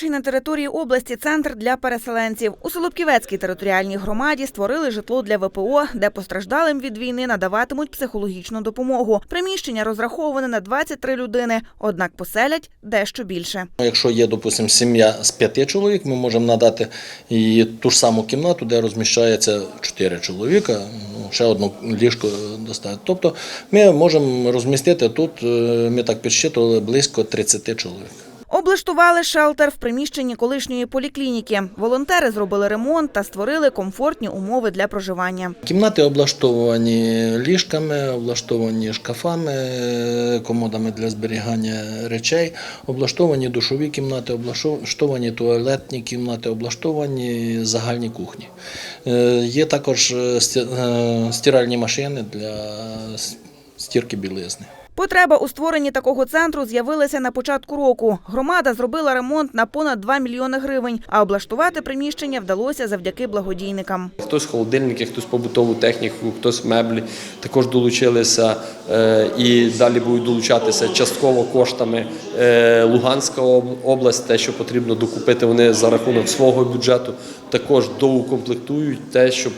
перший на території області центр для переселенців. У Солобківецькій територіальній громаді створили житло для ВПО, де постраждалим від війни надаватимуть психологічну допомогу. Приміщення розраховане на 23 людини, однак поселять дещо більше. Якщо є, допустимо, сім'я з п'яти чоловік, ми можемо надати їй ту ж саму кімнату, де розміщається чотири чоловіка, ну, ще одну ліжко доставити. Тобто ми можемо розмістити тут, е, ми так підсчитували, близько 30 чоловік. Облаштували шелтер в приміщенні колишньої поліклініки. Волонтери зробили ремонт та створили комфортні умови для проживання. Кімнати облаштовані ліжками, облаштовані шкафами, комодами для зберігання речей, облаштовані душові кімнати, облаштовані туалетні кімнати, облаштовані загальні кухні. Е, Є також е, е, стиральні машини для стірки білизни. Потреба у створенні такого центру з'явилася на початку року. Громада зробила ремонт на понад 2 мільйони гривень, а облаштувати приміщення вдалося завдяки благодійникам. Хтось холодильники, хтось побутову техніку, хтось меблі також долучилися е, і далі будуть долучатися частково коштами е, Луганська область, те, що потрібно докупити, вони за рахунок свого бюджету також доукомплектують те, щоб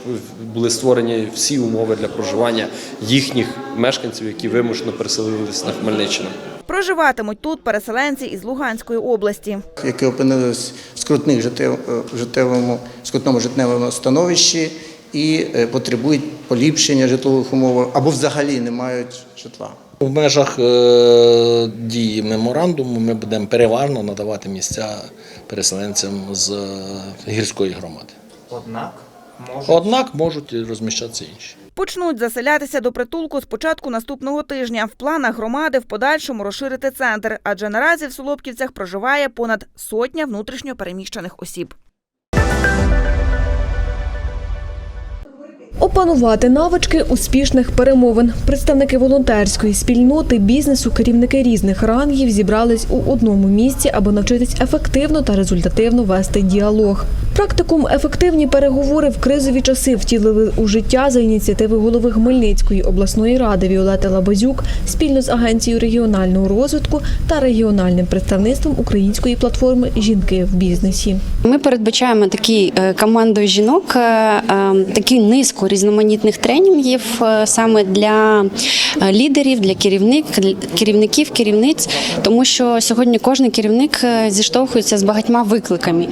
були створені всі умови для проживання їхніх мешканців, які вимушено переселилися на Хмельниччину. Проживатимуть тут переселенці із Луганської області. які опинились в скрутних життєвому, скрутному життєвому становищі і е, потребують поліпшення житлових умов або взагалі не мають житла. В межах е, дії меморандуму ми будемо переважно надавати місця переселенцям з е, гірської громади. Однак може Однак можуть розміщатися інші. Почнуть заселятися до притулку з початку наступного тижня. В планах громади в подальшому розширити центр, адже наразі в Солопківцях проживає понад сотня внутрішньо переміщених осіб. Опанувати навички успішних перемовин. Представники волонтерської спільноти, бізнесу, керівники різних рангів зібрались у одному місці, аби навчитись ефективно та результативно вести діалог. Практикум ефективні переговори в кризові часи втілили у життя за ініціативи голови Хмельницької обласної ради Віолети Лабазюк спільно з агенцією регіонального розвитку та регіональним представництвом української платформи Жінки в бізнесі. Ми передбачаємо такі е, командою жінок, е, е, такі низку різноманітних тренінгів е, саме для е, лідерів, для керівник, керівників, керівниць, тому що сьогодні кожен керівник е, зіштовхується з багатьма викликами,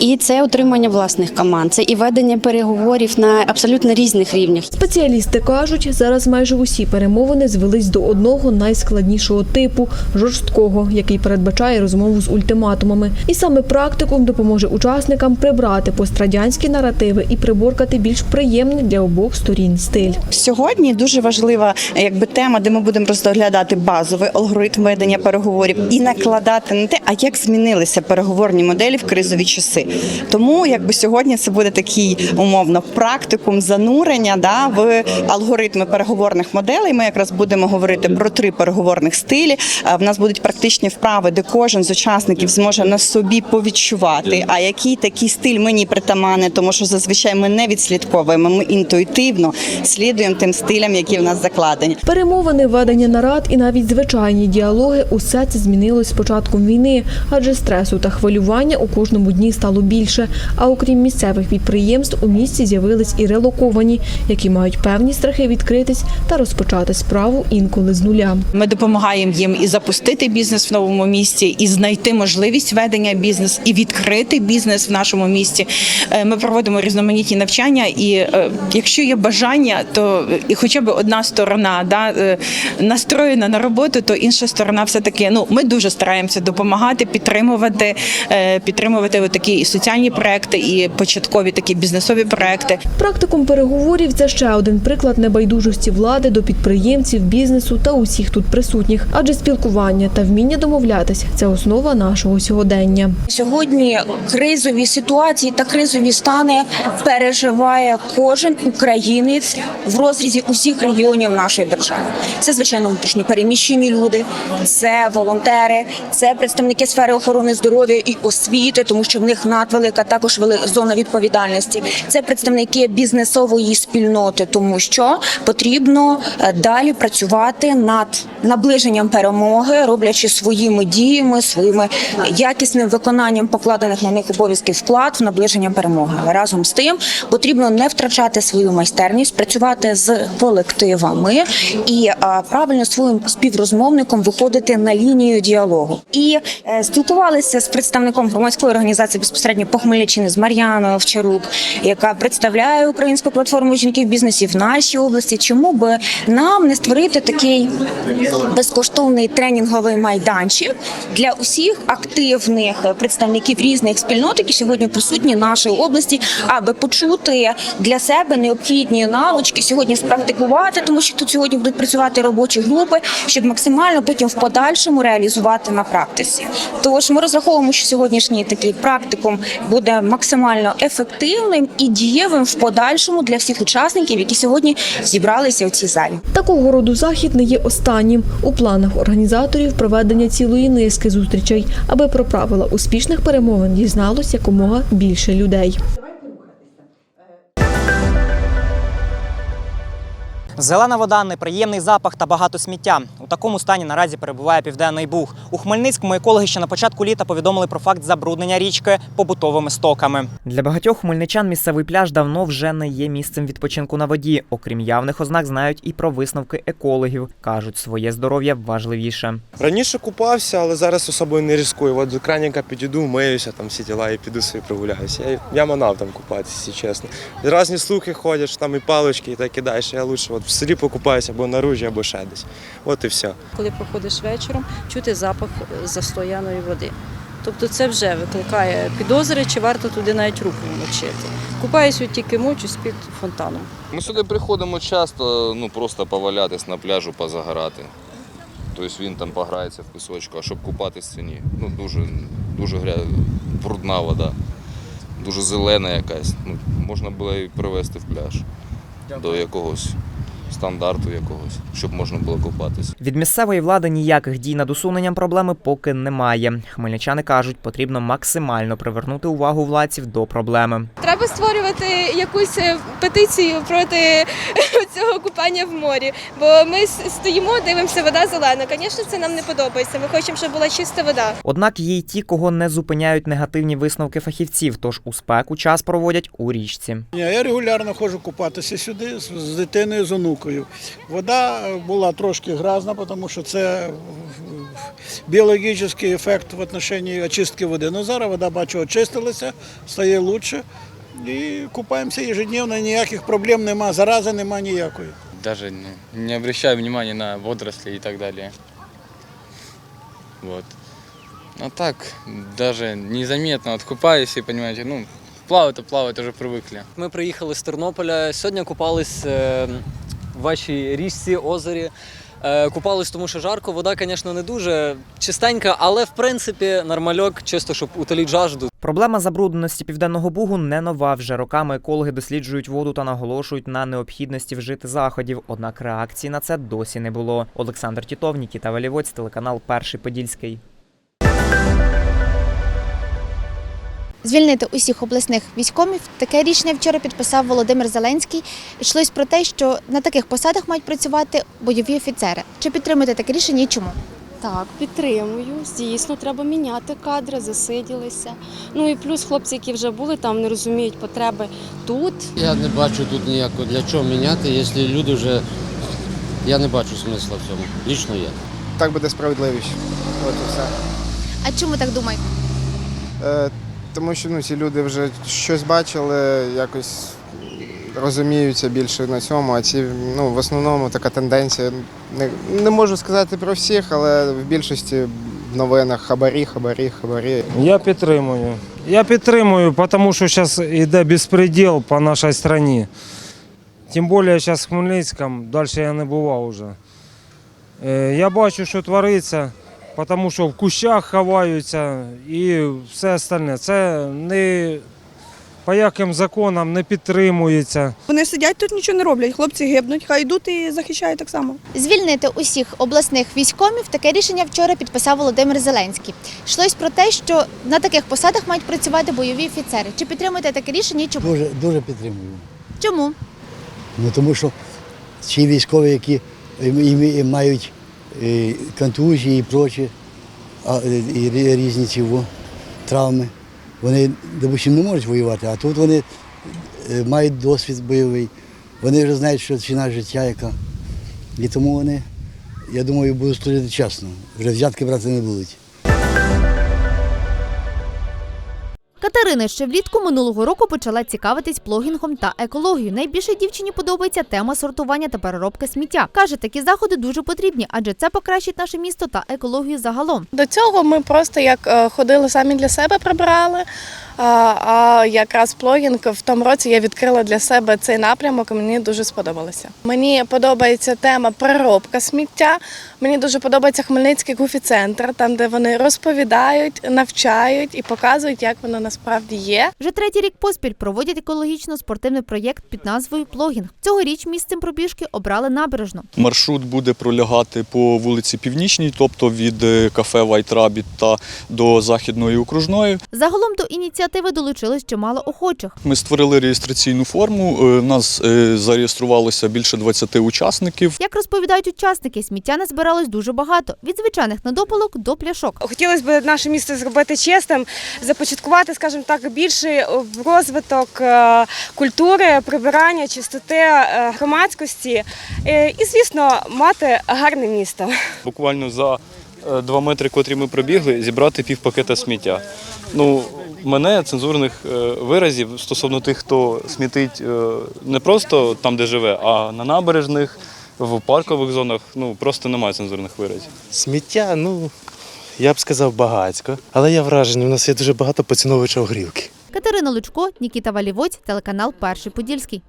і це отримання власних команд, це і ведення переговорів на абсолютно різних рівнях. Спеціалісти кажуть, зараз майже усі перемовини звелись до одного найскладнішого типу жорсткого, який передбачає розмову з ультиматумами. І саме практикум допоможе учасникам прибрати пострадянські наративи і приборкати більш приємний для обох сторін стиль. Сьогодні дуже важлива якби тема, де ми будемо розглядати базовий алгоритм ведення переговорів і накладати на те, а як змінилися переговорні моделі в кризові часи. Тому якби сьогодні це буде такий умовно практикум занурення да, в алгоритми переговорних моделей. Ми якраз будемо говорити про три переговорних стилі. В нас будуть практичні вправи, де кожен з учасників зможе на собі повідчувати, а який такий стиль мені притаманний, тому що зазвичай ми не відслідковуємо, ми інтуїтивно слідуємо тим стилям, які в нас закладені. Перемовини, ведення нарад і навіть звичайні діалоги усе це змінилось з початком війни, адже стресу та хвилювання у кожному дні стало більше. А окрім місцевих підприємств, у місті з'явились і релоковані, які мають певні страхи відкритись та розпочати справу інколи з нуля. Ми допомагаємо їм і запустити бізнес в новому місті, і знайти можливість ведення бізнес, і відкрити бізнес в нашому місті. Е, Ми проводимо різноманітні навчання, і е, якщо є бажання, то е, і хоча б одна сторона да, е, настроєна на роботу, то інша сторона все таки. Ну ми дуже стараємося допомагати, підтримувати, е, підтримувати такі і соціальні проекти, і початкові такі бізнесові проекти. Практикум переговорів це ще один приклад небайдужості влади до підприємців, бізнесу та усіх тут присутніх. Адже спілкування та вміння домовлятись це основа нашого сьогодення. Сьогодні кризові ситуації та кризові стани переживає кожен українець в розрізі усіх регіонів нашої держави. Це звичайно внутрішньо переміщені люди, це волонтери, це представники сфери охорони здоров'я і освіти, тому що в них надвелика так також зона відповідальності. Це представники бізнесової спільноти, тому що потрібно е, далі працювати над наближенням перемоги, роблячи своїми діями, своїми якісним виконанням покладених на них обов'язків вклад в наближення перемоги. Але разом з тим потрібно не втрачати свою майстерність, працювати з колективами і правильно своїм співрозмовником виходити на лінію діалогу. І е, спілкувалися з представником громадської організації безпосередньо по з Мар'яною Овчарук, яка представляє українську платформу жінки в бізнесі в нашій області. Чому би нам не створити такий безкоштовний тренінговий майданчик для усіх активних представників різних спільнот, які сьогодні присутні в нашій області, аби почути для себе необхідні навички сьогодні спрактикувати, тому що тут сьогодні будуть працювати робочі групи, щоб максимально потім в подальшому реалізувати на практиці. Тож ми розраховуємо, що сьогоднішній такий практикум буде максимально ефективним і дієвим в подальшому для всіх учасників, які сьогодні зібралися у цій залі. Такого роду захід не є останнім. У планах організаторів проведення цілої низки зустрічей, аби про правила успішних перемовин дізналось якомога більше людей. Зелена вода, неприємний запах та багато сміття. У такому стані наразі перебуває південний Буг. У Хмельницькому екологи ще на початку літа повідомили про факт забруднення річки побутовими стоками. Для багатьох хмельничан місцевий пляж давно вже не є місцем відпочинку на воді. Окрім явних ознак, знають і про висновки екологів. кажуть, своє здоров'я важливіше. Раніше купався, але зараз особою не ризикую. От до краника підійду, миюся, там всі діла і піду собі прогуляюся. Я, я манав там купатися, чесно. Різні слухи ходять, там і палички, і так і далі. Я лучше от в селі покупаюся або на ружі, або ще десь. От і все. коли проходиш вечором, чути запах застояної води. Тобто це вже викликає підозри, чи варто туди навіть руку мочити. Купаюся тільки мочусь під фонтаном. Ми сюди приходимо часто, ну просто повалятись на пляжу, позагорати. Тобто він там пограється в пісочку, а щоб купатися це ні. Ну дуже, дуже гря... брудна вода, дуже зелена якась. Ну, можна було і привезти в пляж до якогось стандарту якогось, щоб можна було купатися. Від місцевої влади ніяких дій над усуненням проблеми поки немає. Хмельничани кажуть, потрібно максимально привернути увагу владців до проблеми. Треба створювати якусь е, петицію проти цього купання в морі. Бо ми стоїмо, дивимося, вода зелена. Звісно, це нам не подобається. Ми хочемо, щоб була чиста вода. Однак є й ті, кого не зупиняють негативні висновки фахівців, тож у спеку час проводять у річці. Я регулярно ходжу купатися сюди з, дитиною, з онукою. Вода була трошки грязна, тому що це біологічний ефект в отношенні очистки води. Ну зараз вода, бачу, очистилася, стає краще. І купаємося ежедневно, ніяких проблем нема, зарази нема ніякої. Даже не, не обращаю внимания на водоросли и так далее. Вот. А так, даже незаметно откупаюсь и понимаете, ну, плавать-то плавать уже привыкли. Ми приїхали з Тернополя. Сьогодні купались е, вашій річці, озері. Е, Купались, тому що жарко. Вода, звісно, не дуже чистенька, але в принципі нормальок, чисто щоб утоліть жажду. Проблема забрудненості південного бугу не нова. Вже роками екологи досліджують воду та наголошують на необхідності вжити заходів. Однак реакції на це досі не було. Олександр Тітов, Нікіта Валівоць, телеканал Перший Подільський. Звільнити усіх обласних військомів. Таке рішення вчора підписав Володимир Зеленський. Йшлось про те, що на таких посадах мають працювати бойові офіцери. Чи підтримуєте таке рішення і чому? Так, підтримую. Дійсно, треба міняти кадри, засиділися. Ну і плюс хлопці, які вже були там, не розуміють потреби тут. Я не бачу тут ніякого для чого міняти, якщо люди вже. Я не бачу смисла в цьому. Лічно я. Так буде справедливіше. От і все. А чому так думаєте? Е, тому що ну, ці люди вже щось бачили, якось розуміються більше на цьому, а ці ну, в основному така тенденція. Не, не можу сказати про всіх, але в більшості в новинах хабарі, хабарі, хабарі. Я підтримую. Я підтримую, тому що зараз йде безпреділ по нашій країні. Тим більше зараз в Хмельницькому, далі я не бував вже. Е, Я бачу, що твориться, тому що в кущах ховаються і все остальне. Це не по яким законам не підтримується. Вони сидять тут, нічого не роблять. Хлопці гибнуть, хай йдуть і захищають так само. Звільнити усіх обласних військомів таке рішення вчора підписав Володимир Зеленський. Йшлось про те, що на таких посадах мають працювати бойові офіцери. Чи підтримуєте таке рішення? і Чому? Дуже, дуже підтримую. Чому? Ну, тому що ці військові, які е, і- і мають контузії і прочі, і різні ці травми, вони, допустимо, не можуть воювати, а тут вони е, мають досвід бойовий, вони вже знають, що ціна життя яка. І тому вони, я думаю, будуть служити чесно. Вже взятки брати не будуть. Катерина ще влітку минулого року почала цікавитись плогінгом та екологією. Найбільше дівчині подобається тема сортування та переробки сміття. Каже, такі заходи дуже потрібні, адже це покращить наше місто та екологію загалом. До цього ми просто як е, ходили самі для себе, прибирали. А, якраз плогінг в тому році я відкрила для себе цей напрямок, і мені дуже сподобалося. Мені подобається тема переробка сміття. Мені дуже подобається Хмельницький гуфі-центр, там де вони розповідають, навчають і показують, як воно насправді є. Вже третій рік поспіль проводять екологічно-спортивний проєкт під назвою Плогінг. Цьогоріч місцем пробіжки обрали набережну. Маршрут буде пролягати по вулиці Північній, тобто від е, кафе White Rabbit та до Західної окружної. Загалом до ініціативи долучилось чимало охочих. Ми створили реєстраційну форму. е, У нас е, зареєструвалося більше 20 учасників. Як розповідають учасники, сміття назбиралось дуже багато від звичайних недопалок до пляшок. Хотілося б наше місто зробити чистим, започаткувати, скажімо так, більший розвиток е, культури, прибирання, чистоти е, громадськості е, і, звісно, мати гарне місто. Буквально за е, два метри, котрі ми пробігли, зібрати пів пакета сміття. Ну, мене цензурних е, виразів стосовно тих, хто смітить е, не просто там, де живе, а на набережних, в паркових зонах. Ну просто немає цензурних виразів. Сміття, ну я б сказав багатько, але я вражений, у нас є дуже багато поціновувачів грілки. Катерина Лучко, Нікіта Валівоць, телеканал Перший Подільський.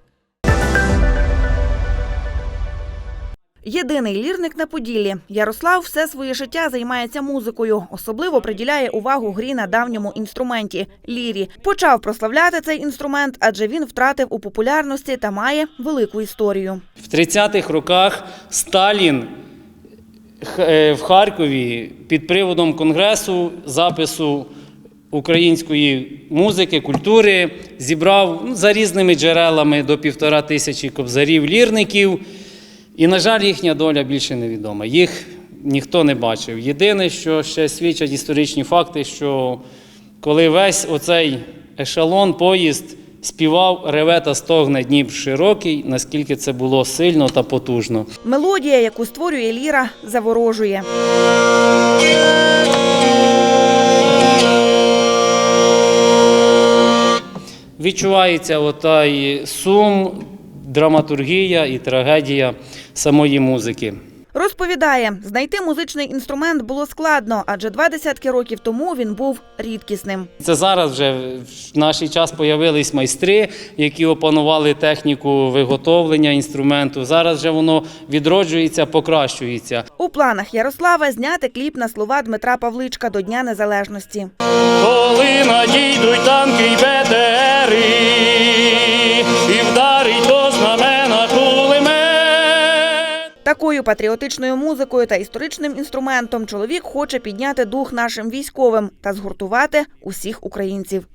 Єдиний лірник на Поділлі. Ярослав все своє життя займається музикою. Особливо приділяє увагу грі на давньому інструменті лірі. Почав прославляти цей інструмент, адже він втратив у популярності та має велику історію. В 30-х роках Сталін в Харкові під приводом конгресу запису української музики, культури зібрав ну, за різними джерелами до півтора тисячі кобзарів, лірників. І, на жаль, їхня доля більше невідома. Їх ніхто не бачив. Єдине, що ще свідчать історичні факти, що коли весь оцей ешелон, поїзд співав реве та стогне Дніп широкий, наскільки це було сильно та потужно. Мелодія, яку створює ліра, заворожує. Відчувається отай сум, драматургія і трагедія самої музики. Розповідає, знайти музичний інструмент було складно, адже два десятки років тому він був рідкісним. Це зараз вже в наш час появились майстри, які опанували техніку виготовлення інструменту. Зараз вже воно відроджується, покращується. У планах Ярослава зняти кліп на слова Дмитра Павличка до Дня Незалежності. Коли надійдуть танки й БТРи, Такою патріотичною музикою та історичним інструментом чоловік хоче підняти дух нашим військовим та згуртувати усіх українців.